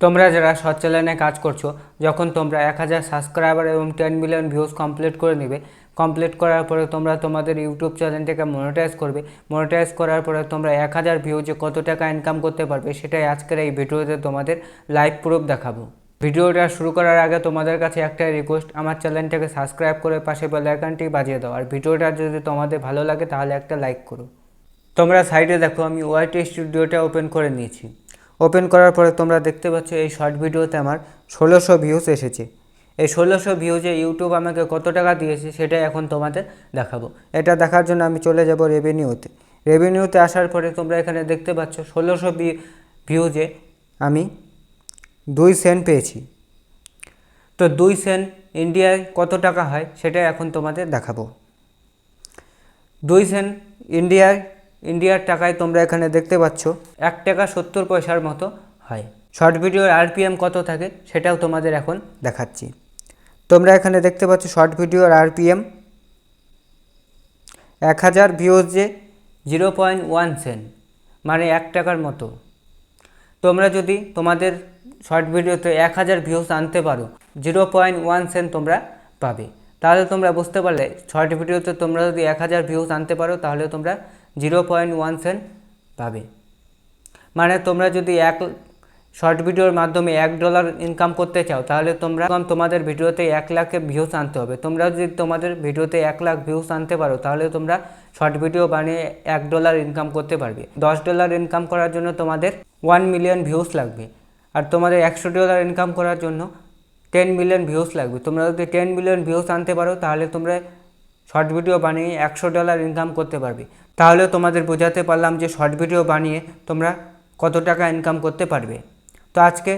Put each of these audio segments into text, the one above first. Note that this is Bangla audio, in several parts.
তোমরা যারা শর্ট চ্যানেলে কাজ করছ, যখন তোমরা এক হাজার সাবস্ক্রাইবার এবং টেন মিলিয়ন ভিউজ কমপ্লিট করে নেবে কমপ্লিট করার পরে তোমরা তোমাদের ইউটিউব চ্যানেলটাকে মনিটাইজ করবে। মনিটাইজ করার পরে তোমরা এক হাজার ভিউজে কত টাকা ইনকাম করতে পারবে, সেটাই আজকের এই ভিডিওতে তোমাদের লাইভ প্রুফ দেখাবো। ভিডিওটা শুরু করার আগে তোমাদের কাছে একটাই রিকোয়েস্ট আমার চ্যানেলটাকে সাবস্ক্রাইব করে পাশে বেল আইকনটি বাজিয়ে দাও। আর ভিডিওটা যদি তোমাদের ভালো লাগে, তাহলে একটা লাইক করো। তোমরা সাইডে দেখো, আমি ওয়াইটি স্টুডিওটা ওপেন করে নিয়েছি। ওপেন করার পরে তোমরা দেখতে পাচ্ছ এই শর্ট ভিডিওতে আমার ষোলোশো ভিউজ এসেছে। এই ষোলোশো ভিউজে ইউটিউব আমাকে কত টাকা দিয়েছে সেটাই এখন তোমাদের দেখাবো। এটা দেখার জন্য আমি চলে যাব রেভিনিউতে। রেভিনিউতে আসার পরে তোমরা এখানে দেখতে পাচ্ছ ষোলোশো ভিউজে আমি দুই সেন্ট পেয়েছি। তো দুই সেন্ট ইন্ডিয়ায় কত টাকা হয় সেটাই এখন তোমাদের দেখাবো। দুই সেন্ট ইন্ডিয়ায় ইন্ডিয়ার টাকায় তোমরা এখানে দেখতে পাচ্ছ এক টাকা সত্তর পয়সার মতো হয়। শর্ট ভিডিওর আরপিএম কত থাকে সেটাও তোমাদের এখন দেখাচ্ছি। তোমরা এখানে দেখতে পাচ্ছ শর্ট ভিডিওর আরপিএম এক হাজার ভিউজে জিরো পয়েন্ট ওয়ান সেন্ট মানে এক টাকার মতো। তোমরা যদি তোমাদের শর্ট ভিডিওতে এক হাজার ভিউজ আনতে পারো, জিরো পয়েন্ট ওয়ান সেন্ট তোমরা পাবে। তাহলে তোমরা বুঝতে পারলে, শর্ট ভিডিওতে তোমরা যদি এক হাজার ভিউজ আনতে পারো, তাহলে তোমরা জিরো পয়েন্ট ওয়ান সেন্ট পাবে। মানে তোমরা যদি এক শর্ট ভিডিওর মাধ্যমে এক ডলার ইনকাম করতে চাও, তাহলে তোমরা তোমাদের ভিডিওতে এক লাখে ভিউজ আনতে হবে। তোমরা যদি তোমাদের ভিডিওতে এক লাখ ভিউজ আনতে পারো, তাহলে তোমরা শর্ট ভিডিও বানিয়ে এক ডলার ইনকাম করতে পারবে। দশ ডলার ইনকাম করার জন্য তোমাদের ওয়ান মিলিয়ন ভিউজ লাগবে। আর তোমাদের একশো ডলার ইনকাম করার জন্য টেন মিলিয়ন ভিউজ লাগবে। তোমরা যদি টেন মিলিয়ন ভিউজ আনতে পারো, তাহলে তোমরা শর্ট ভিডিও বানিয়ে একশো ডলার ইনকাম করতে পারবে। তাহলে তোমাদের বোঝাতে পারলাম যে শর্ট ভিডিও বানিয়ে তোমরা কত টাকা ইনকাম করতে পারবে। তো আজকে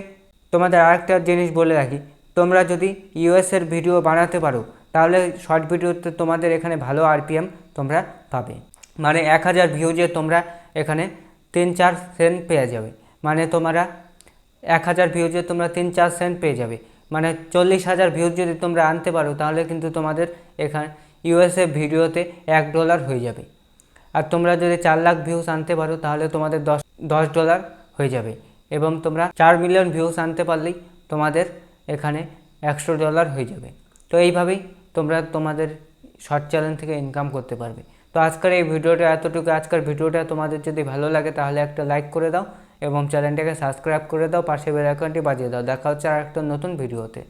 তোমাদের আরেকটা জিনিস বলে রাখি, তোমরা যদি ইউএসের ভিডিও বানাতে পারো, তাহলে শর্ট ভিডিওতে তোমাদের এখানে ভালো আরপিএম তোমরা পাবে। মানে এক হাজার ভিউজে তোমরা এখানে তিন চার সেন্ট পেয়ে যাবে। মানে তোমরা এক হাজার ভিউজে তোমরা তিন চার সেন্ট পেয়ে যাবে। মানে চল্লিশ হাজার ভিউজ যদি তোমরা আনতে পারো, তাহলে কিন্তু তোমাদের এখানে ইউএসএ ভিডিওতে এক ডলার হয়ে যাবে। আর তোমরা যদি চার লাখ ভিউস আনতে পারো, তাহলে তোমাদের দশ দশ ডলার হয়ে যাবে। এবং তোমরা চার মিলিয়ন ভিউস আনতে পারলেই তোমাদের এখানে একশো ডলার হয়ে যাবে। তো এইভাবেই তোমরা তোমাদের শর্ট চ্যানেল থেকে ইনকাম করতে পারবে। তো আজকের এই ভিডিওটা এতটুকু। আজকের ভিডিওটা তোমাদের যদি ভালো লাগে, তাহলে একটা লাইক করে দাও এবং চ্যানেলটাকে সাবস্ক্রাইব করে দাও। পাশে বেল আইকনটি বাজিয়ে দাও। দেখা হচ্ছে আর একটা নতুন ভিডিওতে